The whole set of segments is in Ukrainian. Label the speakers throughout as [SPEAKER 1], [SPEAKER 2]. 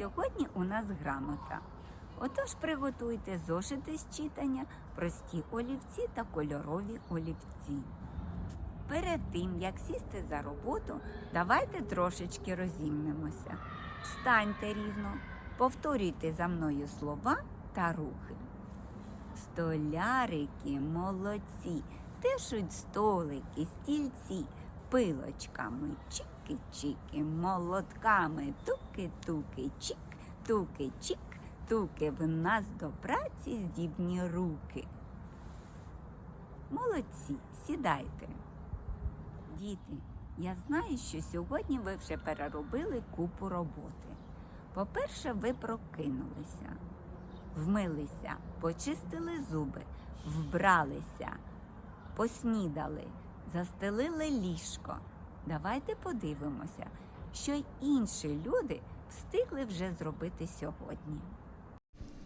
[SPEAKER 1] Сьогодні у нас грамота. Отож приготуйте зошити з читання, прості олівці та кольорові олівці. Перед тим, як сісти за роботу, давайте трошечки розімнемося. Встаньте рівно, повторюйте за мною слова та рухи. Столярики молодці, тишуть столики, стільці, пилочками, чики-чики, молотками, туки-туки, чик, туки-чик, туки в нас до праці здібні руки. Молодці, сідайте. Діти, я знаю, що сьогодні ви вже переробили купу роботи. По-перше, ви прокинулися, вмилися, почистили зуби, вбралися, поснідали, застелили ліжко. Давайте подивимося, що й інші люди встигли вже зробити сьогодні.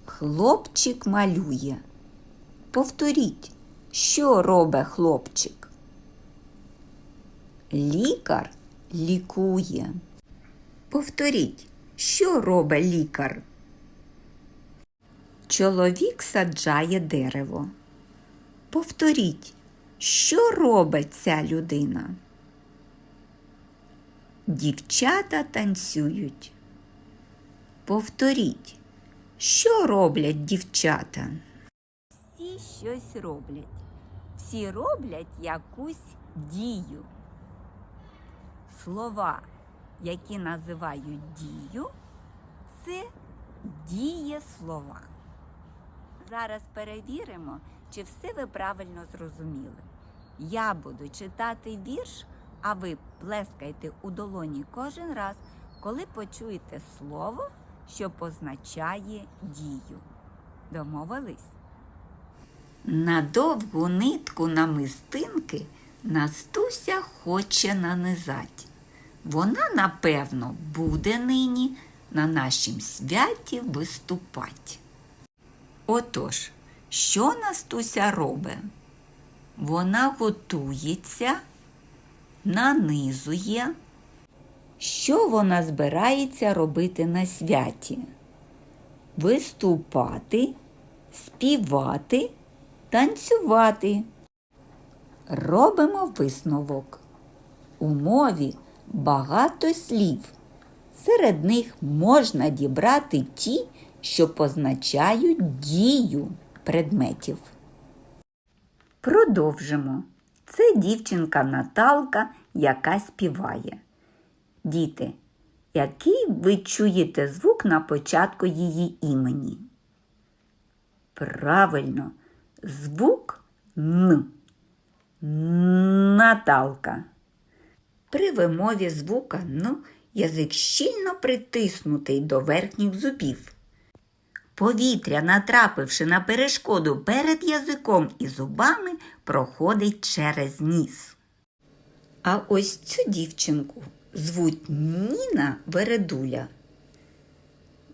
[SPEAKER 1] Хлопчик малює. Повторіть, що робить хлопчик? Лікар лікує. Повторіть, що робить лікар? Чоловік саджає дерево. Повторіть, що робить ця людина? Дівчата танцюють. Повторіть, що роблять дівчата? Всі щось роблять. Всі роблять якусь дію. Слова, які називають дію, це дієслова. Зараз перевіримо, чи все ви правильно зрозуміли. Я буду читати вірш, а ви плескайте у долоні кожен раз, коли почуєте слово, що позначає дію. Домовились? На довгу нитку намистинки Настуся хоче нанизать. Вона, напевно, буде нині на нашім святі виступать. Отож, що Настуся робить? Вона готується, нанизує. Що вона збирається робити на святі? Виступати, співати, танцювати. Робимо висновок. У мові багато слів. Серед них можна дібрати ті, що позначають дію предметів. Продовжимо. Це дівчинка Наталка, яка співає. Діти, який ви чуєте звук на початку її імені? Правильно, звук Н. Наталка. При вимові звука «н» язик щільно притиснутий до верхніх зубів. Повітря, натрапивши на перешкоду перед язиком і зубами, проходить через ніс. А ось цю дівчинку звуть Ніна Вередуля.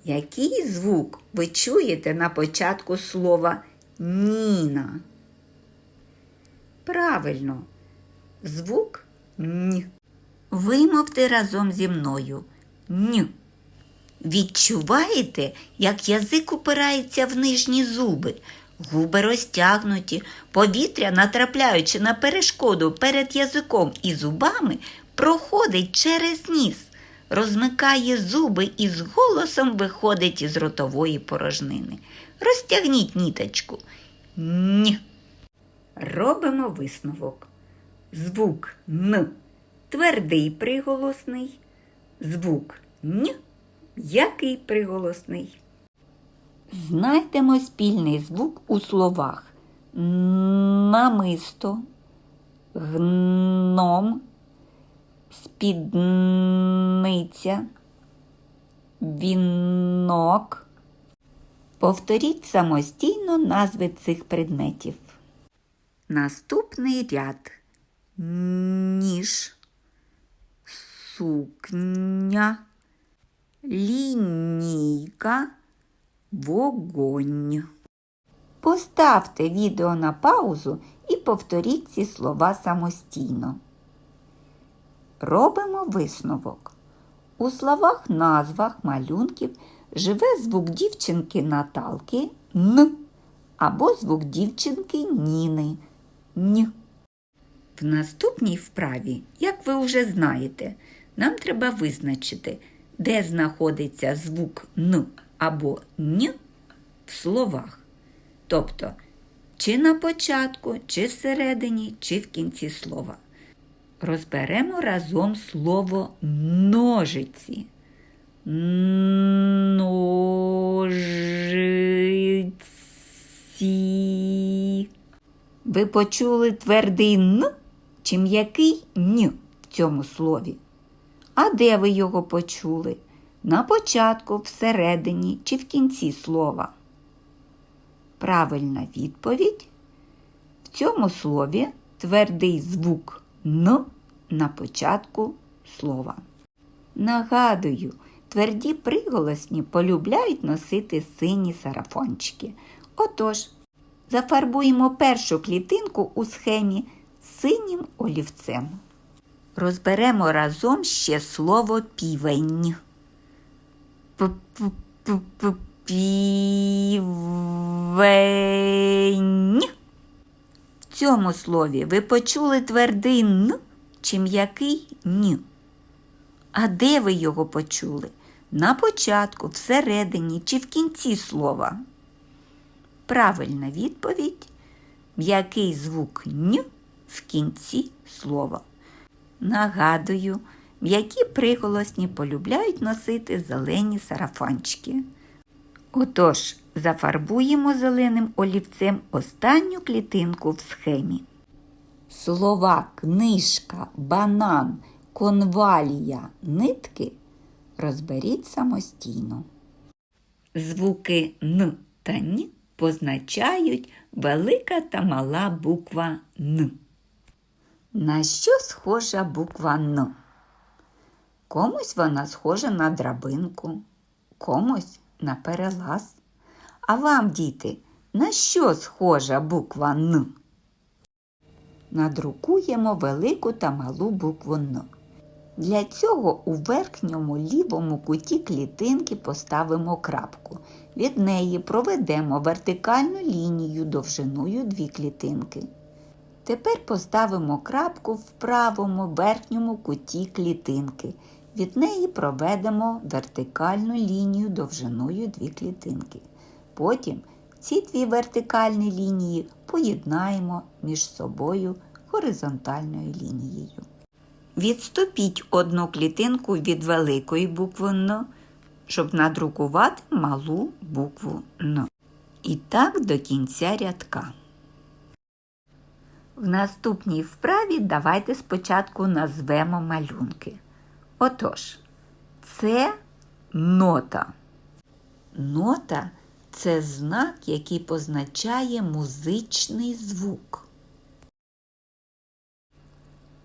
[SPEAKER 1] Який звук ви чуєте на початку слова Ніна? Правильно, звук Н. Вимовте разом зі мною Н. Відчуваєте, як язик упирається в нижні зуби, губи розтягнуті, повітря, натрапляючи на перешкоду перед язиком і зубами, проходить через ніс, розмикає зуби і з голосом виходить із ротової порожнини. Розтягніть ніточку. Н. Робимо висновок. Звук Н твердий приголосний, звук Н м'який приголосний. Знайдемо спільний звук у словах. Намисто, гном, спідниця, вінок. Повторіть самостійно назви цих предметів. Наступний ряд. Ніж, сукня, лінійка, вогонь. Поставте відео на паузу і повторіть ці слова самостійно. Робимо висновок. У словах назвах малюнків живе звук дівчинки Наталки Н або звук дівчинки Ніни Н. В наступній вправі, як ви вже знаєте, нам треба визначити, де знаходиться звук Н або Н в словах. Тобто, чи на початку, чи всередині, чи в кінці слова. Розберемо разом слово ножиці. Ножиці. Ви почули твердий Н чи м'який Н в цьому слові? А де ви його почули? На початку, всередині чи в кінці слова? Правильна відповідь. В цьому слові твердий звук Н на початку слова. Нагадую, тверді приголосні полюбляють носити сині сарафончики. Отож, зафарбуємо першу клітинку у схемі синім олівцем. Розберемо разом ще слово півень. Півень. В цьому слові ви почули твердий Н чи м'який Н? А де ви його почули? На початку, всередині чи в кінці слова? Правильна відповідь м'який звук Н в кінці слова. Нагадую, м'які приголосні полюбляють носити зелені сарафанчики. Отож, зафарбуємо зеленим олівцем останню клітинку в схемі. Слова книжка, банан, конвалія, нитки розберіть самостійно. Звуки Н та Н позначають велика та мала буква Н. На що схожа буква Н? Комусь вона схожа на драбинку, комусь на перелаз. А вам, діти, на що схожа буква Н? Надрукуємо велику та малу букву Н. Для цього у верхньому лівому куті клітинки поставимо крапку. Від неї проведемо вертикальну лінію довжиною дві клітинки. Тепер поставимо крапку в правому верхньому куті клітинки. Від неї проведемо вертикальну лінію довжиною дві клітинки. Потім ці дві вертикальні лінії поєднаємо між собою горизонтальною лінією. Відступіть одну клітинку від великої букви Н, щоб надрукувати малу букву Н. І так до кінця рядка. В наступній вправі давайте спочатку назвемо малюнки. Отож, це нота. Нота це знак, який позначає музичний звук.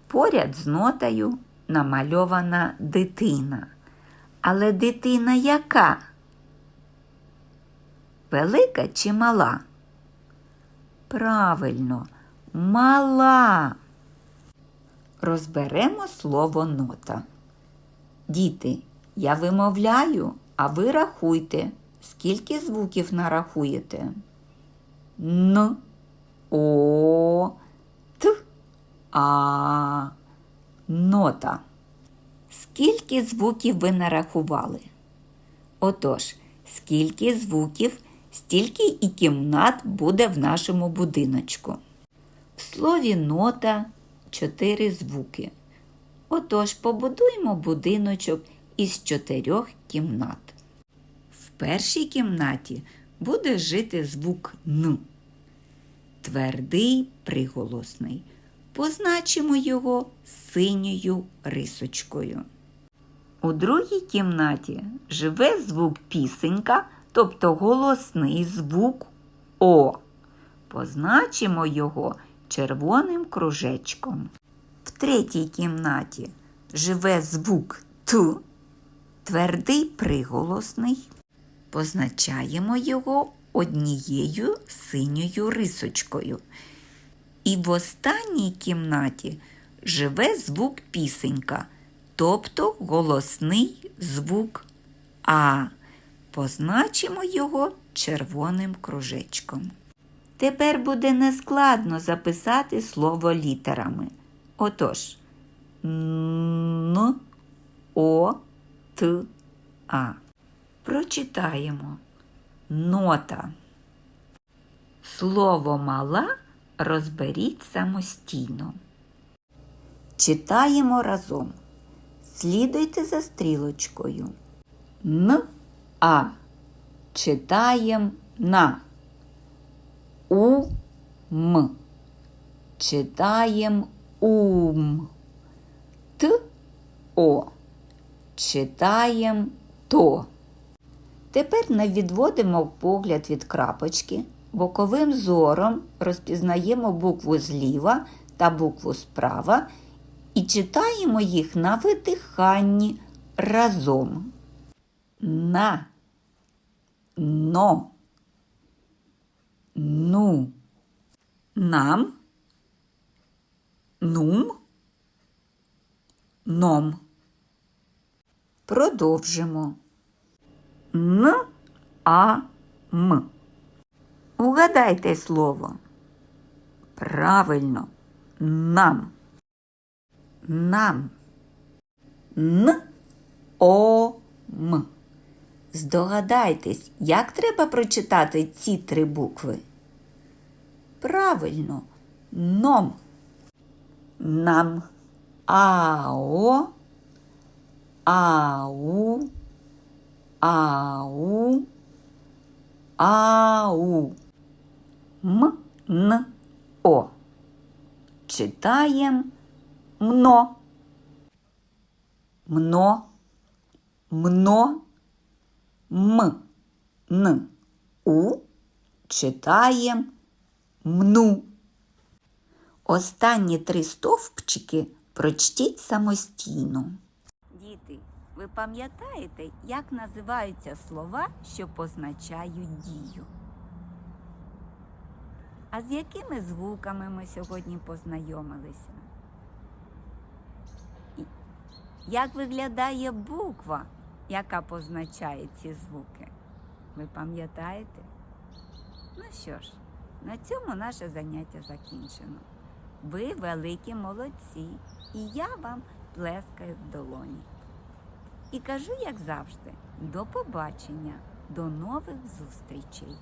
[SPEAKER 1] Поряд з нотою намальована дитина. Але дитина яка? Велика чи мала? Правильно, мала. Розберемо слово нота. Діти, я вимовляю, а ви рахуйте, скільки звуків нарахуєте. Н, О, Т, А, нота. Скільки звуків ви нарахували? Отож, скільки звуків, стільки і кімнат буде в нашому будиночку. В слові нота чотири звуки. Отож, побудуємо будиночок із чотирьох кімнат. В першій кімнаті буде жити звук Н. Твердий приголосний. Позначимо його синьою рисочкою. У другій кімнаті живе звук пісенька, тобто голосний звук О. Позначимо його червоним кружечком. В третій кімнаті живе звук Т, твердий приголосний. Позначаємо його однією синьою рисочкою. І в останній кімнаті живе звук пісенька, тобто голосний звук А. Позначимо його червоним кружечком. Тепер буде нескладно записати слово літерами. Отож, Н, О, Т, А. Прочитаємо. Нота. Слово мала розберіть самостійно. Читаємо разом. Слідуйте за стрілочкою. Н, А. Читаєм на. У, М. Читаєм ум. Т, О. Читаєм то. Тепер не відводимо погляд від крапочки, боковим зором розпізнаємо букву зліва та букву справа і читаємо їх на видиханні разом. На, но, ну, нам, нум, ном. Продовжимо. Н, А, М. Угадайте слово. Правильно. Нам. Нам. Н, О, М. Здогадайтесь, як треба прочитати ці три букви? Правильно. Ном. Нам. Ао. Ау. Ау. Ау. М, Н, О. Читаєм мно. Мно. Мно. М, Н, У. Читаєм мну. Останні три стовпчики прочтіть самостійно. Діти, ви пам'ятаєте, як називаються слова, що позначають дію? А з якими звуками ми сьогодні познайомилися? Як виглядає буква, яка позначає ці звуки? Ви пам'ятаєте? Ну що ж, на цьому наше заняття закінчено. Ви великі молодці, і я вам плескаю в долоні. І кажу, як завжди, до побачення, до нових зустрічей.